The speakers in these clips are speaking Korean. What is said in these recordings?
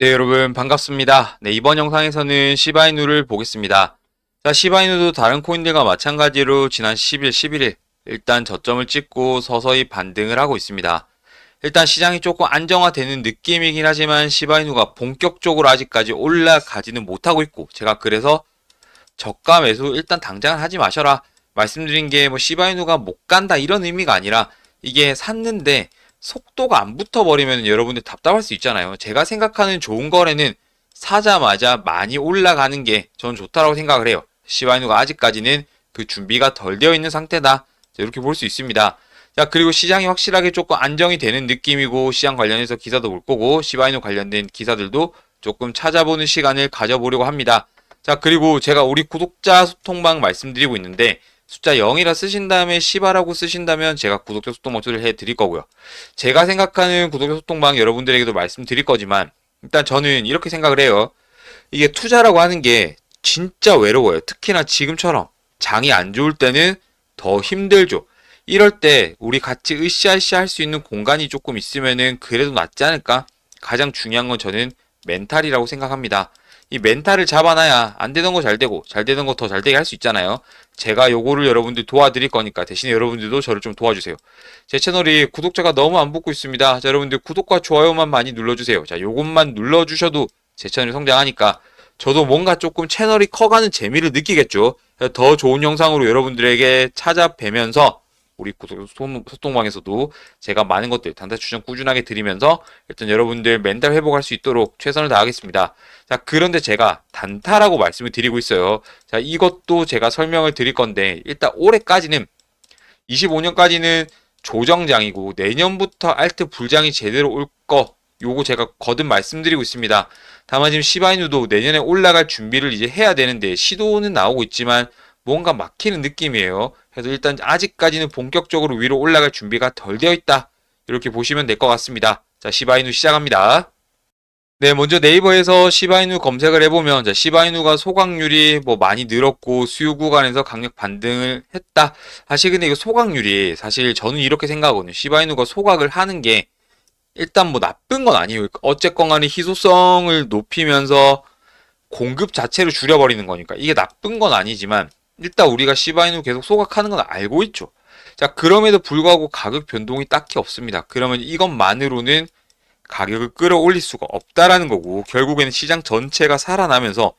네, 여러분 반갑습니다. 네, 이번 영상에서는 시바이누를 보겠습니다. 자, 시바이누도 다른 코인들과 마찬가지로 지난 10일, 11일 일단 저점을 찍고 서서히 반등을 하고 있습니다. 일단 시장이 조금 안정화되는 느낌이긴 하지만 시바이누가 본격적으로 아직까지 올라가지는 못하고 있고 제가 그래서 저가 매수 일단 당장은 하지 마셔라 말씀드린 게 뭐 시바이누가 못 간다 이런 의미가 아니라 이게 샀는데 속도가 안 붙어버리면 여러분들 답답할 수 있잖아요. 제가 생각하는 좋은 거래는 사자마자 많이 올라가는 게 저는 좋다라고 생각을 해요. 시바이누가 아직까지는 그 준비가 덜 되어 있는 상태다. 이렇게 볼 수 있습니다. 자, 그리고 시장이 확실하게 조금 안정이 되는 느낌이고 시장 관련해서 기사도 볼 거고 시바이누 관련된 기사들도 조금 찾아보는 시간을 가져보려고 합니다. 자, 그리고 제가 우리 구독자 소통방 말씀드리고 있는데 숫자 0이라 쓰신 다음에 시바라고 쓰신다면 제가 구독자 소통방 초대를 해드릴 거고요. 제가 생각하는 구독자 소통방 여러분들에게도 말씀드릴 거지만 일단 저는 이렇게 생각을 해요. 이게 투자라고 하는 게 진짜 외로워요. 특히나 지금처럼 장이 안 좋을 때는 더 힘들죠. 이럴 때 우리 같이 으쌰으쌰 할 수 있는 공간이 조금 있으면은 그래도 낫지 않을까? 가장 중요한 건 저는 멘탈이라고 생각합니다. 이 멘탈을 잡아놔야 안 되는 거잘 되고 잘 되는 거더 잘 되게 할 수 있잖아요. 제가 요거를 여러분들 도와드릴 거니까 대신에 여러분들도 저를 좀 도와주세요. 제 채널이 구독자가 너무 안 붙고 있습니다. 자, 여러분들 구독과 좋아요만 많이 눌러주세요. 자, 요것만 눌러주셔도 제 채널이 성장하니까 저도 뭔가 조금 채널이 커가는 재미를 느끼겠죠. 더 좋은 영상으로 여러분들에게 찾아뵈면서 우리 소통방에서도 제가 많은 것들 단타 추천 꾸준하게 드리면서 일단 여러분들 멘탈 회복할 수 있도록 최선을 다하겠습니다. 자, 그런데 제가 단타라고 말씀을 드리고 있어요. 자, 이것도 제가 설명을 드릴 건데 일단 올해까지는 25년까지는 조정장이고 내년부터 알트 불장이 제대로 올 거 요거 제가 거듭 말씀드리고 있습니다. 다만 지금 시바이누도 내년에 올라갈 준비를 이제 해야 되는데 시도는 나오고 있지만 뭔가 막히는 느낌이에요. 그래서 일단 아직까지는 본격적으로 위로 올라갈 준비가 덜 되어 있다. 이렇게 보시면 될 것 같습니다. 자, 시바이누 시작합니다. 네, 먼저 네이버에서 시바이누 검색을 해보면 자, 시바이누가 소각률이 뭐 많이 늘었고 수요 구간에서 강력 반등을 했다. 사실 근데 이거 소각률이 사실 저는 이렇게 생각하거든요. 시바이누가 소각을 하는 게 일단 뭐 나쁜 건 아니에요. 어쨌건 간에 희소성을 높이면서 공급 자체를 줄여버리는 거니까 이게 나쁜 건 아니지만 일단 우리가 시바이누 계속 소각하는 건 알고 있죠. 자, 그럼에도 불구하고 가격 변동이 딱히 없습니다. 그러면 이것만으로는 가격을 끌어올릴 수가 없다라는 거고 결국에는 시장 전체가 살아나면서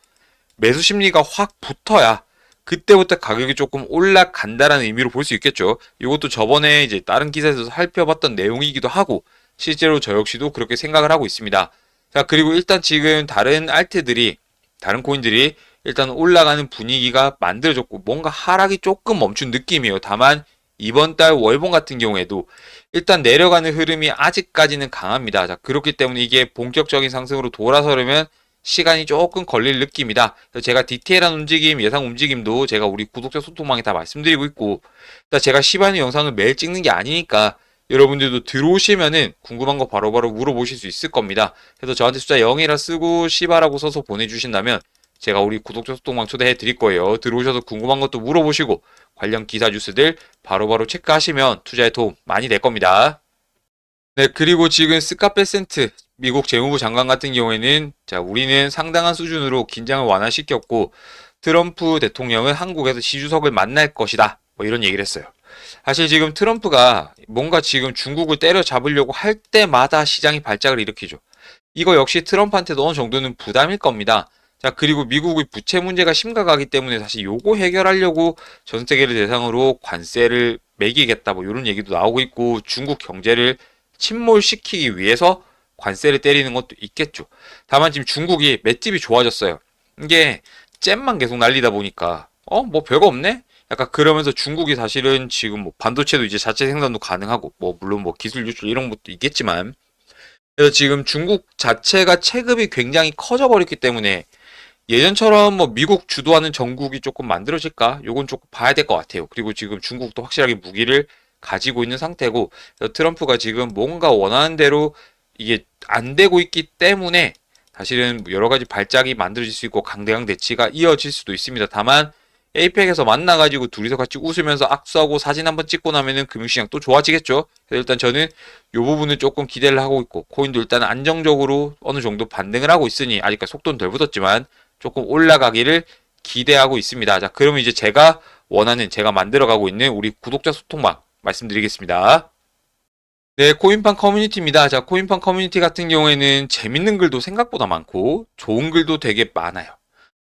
매수 심리가 확 붙어야 그때부터 가격이 조금 올라간다라는 의미로 볼 수 있겠죠. 이것도 저번에 이제 다른 기사에서 살펴봤던 내용이기도 하고 실제로 저 역시도 그렇게 생각을 하고 있습니다. 자, 그리고 일단 지금 다른 알트들이 다른 코인들이 일단 올라가는 분위기가 만들어졌고 뭔가 하락이 조금 멈춘 느낌이에요. 다만 이번 달 월봉 같은 경우에도 일단 내려가는 흐름이 아직까지는 강합니다. 자, 그렇기 때문에 이게 본격적인 상승으로 돌아서려면 시간이 조금 걸릴 느낌이다. 제가 디테일한 움직임, 예상 움직임도 제가 우리 구독자 소통방에 다 말씀드리고 있고, 제가 시바이누 영상을 매일 찍는 게 아니니까 여러분들도 들어오시면은 궁금한 거 바로 바로 물어보실 수 있을 겁니다. 그래서 저한테 숫자 0이라 쓰고 시바라고 써서 보내주신다면 제가 우리 구독자 소통방 초대해 드릴 거예요. 들어오셔서 궁금한 것도 물어보시고 관련 기사 뉴스들 바로바로 체크하시면 투자에 도움 많이 될 겁니다. 네, 그리고 지금 스카페센트 미국 재무부 장관 같은 경우에는 자, 우리는 상당한 수준으로 긴장을 완화시켰고 트럼프 대통령은 한국에서 시주석을 만날 것이다. 뭐 이런 얘기를 했어요. 사실 지금 트럼프가 뭔가 지금 중국을 때려잡으려고 할 때마다 시장이 발작을 일으키죠. 이거 역시 트럼프한테도 어느 정도는 부담일 겁니다. 자, 그리고 미국의 부채 문제가 심각하기 때문에 사실 요거 해결하려고 전 세계를 대상으로 관세를 매기겠다 뭐 이런 얘기도 나오고 있고 중국 경제를 침몰시키기 위해서 관세를 때리는 것도 있겠죠. 다만 지금 중국이 맷집이 좋아졌어요. 이게 잼만 계속 날리다 보니까 어 뭐 별거 없네. 약간 그러면서 중국이 사실은 지금 뭐 반도체도 이제 자체 생산도 가능하고 뭐 물론 뭐 기술 유출 이런 것도 있겠지만 그래서 지금 중국 자체가 체급이 굉장히 커져 버렸기 때문에 예전처럼 뭐 미국 주도하는 정국이 조금 만들어질까? 요건 조금 봐야 될 것 같아요. 그리고 지금 중국도 확실하게 무기를 가지고 있는 상태고 트럼프가 지금 뭔가 원하는 대로 이게 안 되고 있기 때문에 사실은 여러 가지 발작이 만들어질 수 있고 강대강 대치가 이어질 수도 있습니다. 다만 에이펙에서 만나가지고 둘이서 같이 웃으면서 악수하고 사진 한번 찍고 나면은 금융시장 또 좋아지겠죠. 그래서 일단 저는 요 부분은 조금 기대를 하고 있고 코인도 일단 안정적으로 어느 정도 반등을 하고 있으니 아직까지 속도는 덜 붙었지만 조금 올라가기를 기대하고 있습니다. 자, 그러면 이제 제가 원하는 제가 만들어가고 있는 우리 구독자 소통방 말씀드리겠습니다. 네, 코인판 커뮤니티입니다. 자, 코인판 커뮤니티 같은 경우에는 재밌는 글도 생각보다 많고 좋은 글도 되게 많아요.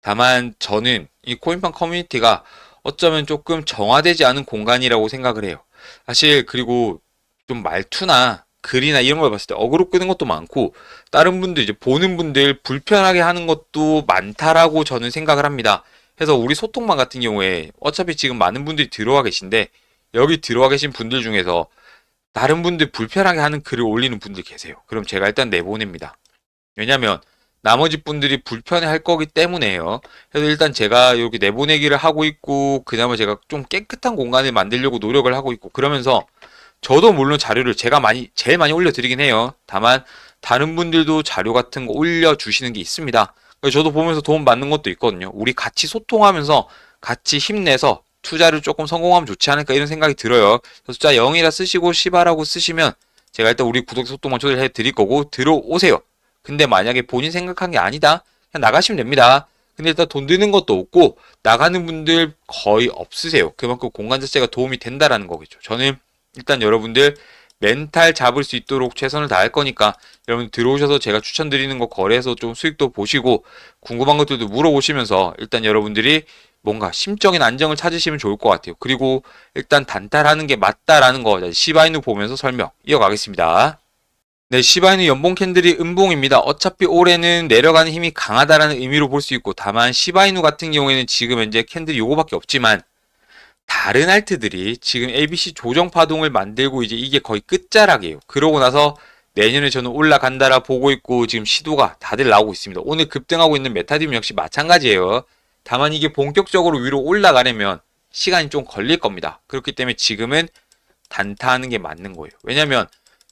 다만 저는 이 코인판 커뮤니티가 어쩌면 조금 정화되지 않은 공간이라고 생각을 해요. 사실 그리고 좀 말투나 글이나 이런 걸 봤을 때 어그로 끄는 것도 많고 다른 분들 이제 보는 분들 불편하게 하는 것도 많다라고 저는 생각을 합니다. 그래서 우리 소통방 같은 경우에 어차피 지금 많은 분들이 들어와 계신데 여기 들어와 계신 분들 중에서 다른 분들 불편하게 하는 글을 올리는 분들 계세요. 그럼 제가 일단 내보냅니다. 왜냐면 나머지 분들이 불편해 할 거기 때문에요. 그래서 일단 제가 여기 내보내기를 하고 있고, 그나마 제가 좀 깨끗한 공간을 만들려고 노력을 하고 있고, 그러면서 저도 물론 자료를 제가 많이, 제일 많이 올려드리긴 해요. 다만, 다른 분들도 자료 같은 거 올려주시는 게 있습니다. 저도 보면서 도움 받는 것도 있거든요. 우리 같이 소통하면서 같이 힘내서 투자를 조금 성공하면 좋지 않을까 이런 생각이 들어요. 숫자 0이라 쓰시고 시바라고 쓰시면 제가 일단 우리 구독 소통만 초대해 드릴 거고 들어오세요. 근데 만약에 본인 생각한 게 아니다. 그냥 나가시면 됩니다. 근데 일단 돈 드는 것도 없고 나가는 분들 거의 없으세요. 그만큼 공간 자체가 도움이 된다라는 거겠죠. 저는 일단 여러분들 멘탈 잡을 수 있도록 최선을 다할 거니까 여러분 들어오셔서 제가 추천드리는 거 거래해서 좀 수익도 보시고 궁금한 것들도 물어보시면서 일단 여러분들이 뭔가 심적인 안정을 찾으시면 좋을 것 같아요. 그리고 일단 단타하는 게 맞다라는 거 시바이누 보면서 설명 이어가겠습니다. 네, 시바이누 연봉 캔들이 음봉입니다. 어차피 올해는 내려가는 힘이 강하다라는 의미로 볼 수 있고 다만 시바이누 같은 경우에는 지금 현재 캔들이 요거밖에 없지만 다른 알트들이 지금 ABC 조정 파동을 만들고 이제 이게 거의 끝자락이에요. 그러고 나서 내년에 저는 올라간다라 보고 있고 지금 시도가 다들 나오고 있습니다. 오늘 급등하고 있는 메타디움 역시 마찬가지예요. 다만 이게 본격적으로 위로 올라가려면 시간이 좀 걸릴 겁니다. 그렇기 때문에 지금은 단타하는 게 맞는 거예요. 왜냐면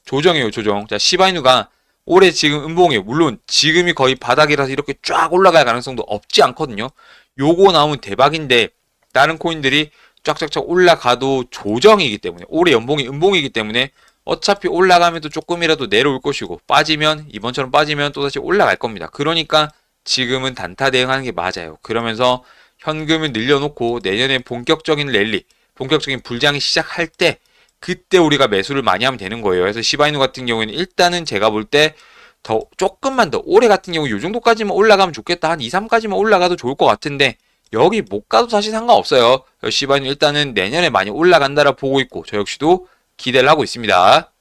조정이에요, 조정. 자, 시바이누가 올해 지금 음봉이에요. 물론 지금이 거의 바닥이라서 이렇게 쫙 올라갈 가능성도 없지 않거든요. 요거 나오면 대박인데 다른 코인들이 쫙쫙쫙 올라가도 조정이기 때문에 올해 연봉이 음봉이기 때문에 어차피 올라가면 또 조금이라도 내려올 것이고 빠지면 이번처럼 빠지면 또다시 올라갈 겁니다. 그러니까 지금은 단타 대응하는 게 맞아요. 그러면서 현금을 늘려놓고 내년에 본격적인 랠리, 본격적인 불장이 시작할 때 그때 우리가 매수를 많이 하면 되는 거예요. 그래서 시바이누 같은 경우에는 일단은 제가 볼 때 더 조금만 더 올해 같은 경우 이 정도까지만 올라가면 좋겠다. 한 2, 3까지만 올라가도 좋을 것 같은데 여기 못 가도 사실 상관없어요. 시바이누 일단은 내년에 많이 올라간다라 보고 있고 저 역시도 기대를 하고 있습니다.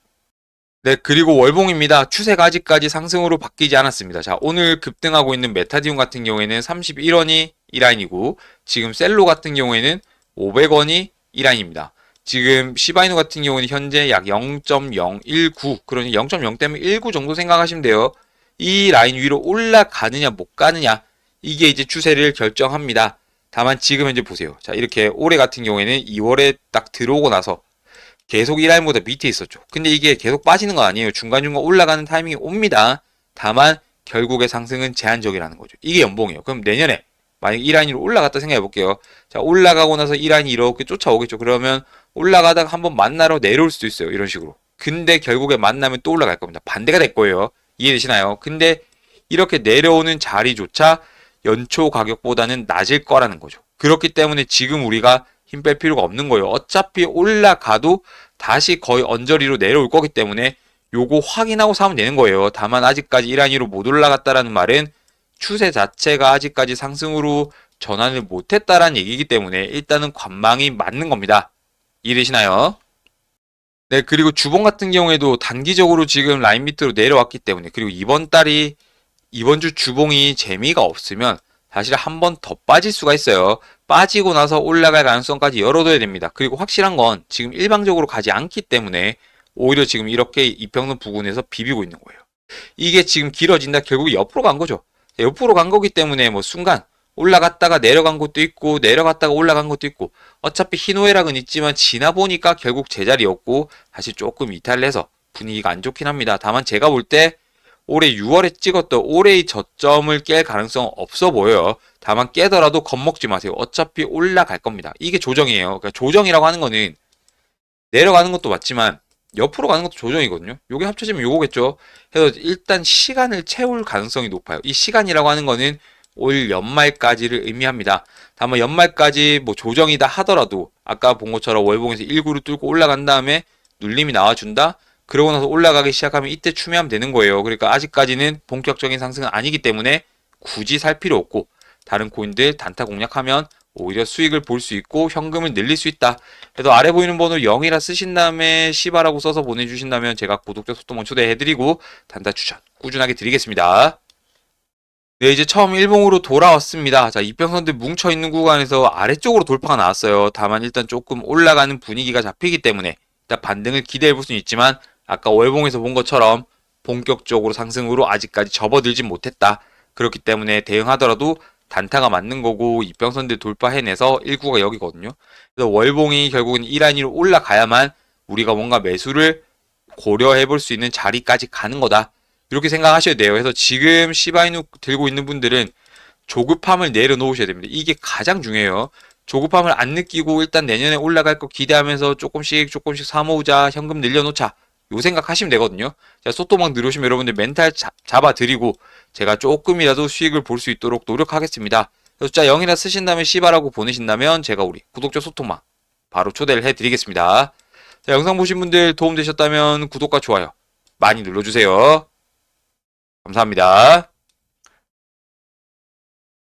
네, 그리고 월봉입니다. 추세가 아직까지 상승으로 바뀌지 않았습니다. 자, 오늘 급등하고 있는 메타디움 같은 경우에는 31원이 1라인이고 지금 셀로 같은 경우에는 500원이 1라인입니다. 지금 시바이누 같은 경우는 현재 약 0.019, 그러니 0.0 때문에 19 정도 생각하시면 돼요. 이 라인 위로 올라가느냐 못 가느냐 이게 이제 추세를 결정합니다. 다만 지금 현재 보세요. 자 이렇게 올해 같은 경우에는 2월에 딱 들어오고 나서 계속 1라인보다 밑에 있었죠. 근데 이게 계속 빠지는 건 아니에요. 중간중간 올라가는 타이밍이 옵니다. 다만 결국의 상승은 제한적이라는 거죠. 이게 연봉이에요. 그럼 내년에 만약 1라인으로 올라갔다 생각해 볼게요. 자 올라가고 나서 1라인이 이렇게 쫓아오겠죠. 그러면 올라가다가 한번 만나러 내려올 수도 있어요. 이런 식으로. 근데 결국에 만나면 또 올라갈 겁니다. 반대가 될 거예요. 이해되시나요? 근데 이렇게 내려오는 자리조차 연초 가격보다는 낮을 거라는 거죠. 그렇기 때문에 지금 우리가 힘 뺄 필요가 없는 거예요. 어차피 올라가도 다시 거의 언저리로 내려올 거기 때문에 요거 확인하고 사면 되는 거예요. 다만 아직까지 1한위로 못 올라갔다라는 말은 추세 자체가 아직까지 상승으로 전환을 못했다라는 얘기이기 때문에 일단은 관망이 맞는 겁니다. 이해되시나요? 네, 그리고 주봉 같은 경우에도 단기적으로 지금 라인 밑으로 내려왔기 때문에 그리고 이번 달이 이번 주 주봉이 재미가 없으면 사실 한 번 더 빠질 수가 있어요. 빠지고 나서 올라갈 가능성까지 열어둬야 됩니다. 그리고 확실한 건 지금 일방적으로 가지 않기 때문에 오히려 지금 이렇게 이평론 부근에서 비비고 있는 거예요. 이게 지금 길어진다 결국 옆으로 간 거죠. 옆으로 간 거기 때문에 뭐 순간 올라갔다가 내려간 것도 있고 내려갔다가 올라간 것도 있고 어차피 희노애락은 있지만 지나 보니까 결국 제자리였고 다시 조금 이탈을 해서 분위기가 안 좋긴 합니다. 다만 제가 볼때 올해 6월에 찍었던 올해의 저점을 깰 가능성은 없어 보여요. 다만 깨더라도 겁먹지 마세요. 어차피 올라갈 겁니다. 이게 조정이에요. 그러니까 조정이라고 하는 거는 내려가는 것도 맞지만 옆으로 가는 것도 조정이거든요. 요게 합쳐지면 요거겠죠. 그래서 일단 시간을 채울 가능성이 높아요. 이 시간이라고 하는 거는 올 연말까지를 의미합니다. 다만 연말까지 뭐 조정이다 하더라도 아까 본 것처럼 월봉에서 19를 뚫고 올라간 다음에 눌림이 나와준다. 그러고 나서 올라가기 시작하면 이때 추매하면 되는 거예요. 그러니까 아직까지는 본격적인 상승은 아니기 때문에 굳이 살 필요 없고 다른 코인들 단타 공략하면 오히려 수익을 볼 수 있고 현금을 늘릴 수 있다. 그래서 아래 보이는 번호 0이라 쓰신 다음에 시바라고 써서 보내주신다면 제가 구독자 소통원 초대해드리고 단타 추천 꾸준하게 드리겠습니다. 네, 이제 처음 일봉으로 돌아왔습니다. 자, 이평선들 뭉쳐있는 구간에서 아래쪽으로 돌파가 나왔어요. 다만 일단 조금 올라가는 분위기가 잡히기 때문에 일단 반등을 기대해 볼 수는 있지만 아까 월봉에서 본 것처럼 본격적으로 상승으로 아직까지 접어들진 못했다. 그렇기 때문에 대응하더라도 단타가 맞는 거고 이평선들 돌파해내서 1구가 여기거든요. 그래서 월봉이 결국은 1라인으로 올라가야만 우리가 뭔가 매수를 고려해 볼 수 있는 자리까지 가는 거다. 이렇게 생각하셔야 돼요. 그래서 지금 시바이누 들고 있는 분들은 조급함을 내려놓으셔야 됩니다. 이게 가장 중요해요. 조급함을 안 느끼고 일단 내년에 올라갈 거 기대하면서 조금씩 조금씩 사모으자, 현금 늘려놓자. 요 생각하시면 되거든요. 자, 소토막 들어오시면 여러분들 멘탈 자- 잡아드리고 제가 조금이라도 수익을 볼 수 있도록 노력하겠습니다. 숫자 0이나 쓰신 다음에 씨바라고 보내신다면 제가 우리 구독자 소통망 바로 초대를 해드리겠습니다. 자, 영상 보신 분들 도움되셨다면 구독과 좋아요 많이 눌러주세요. 감사합니다.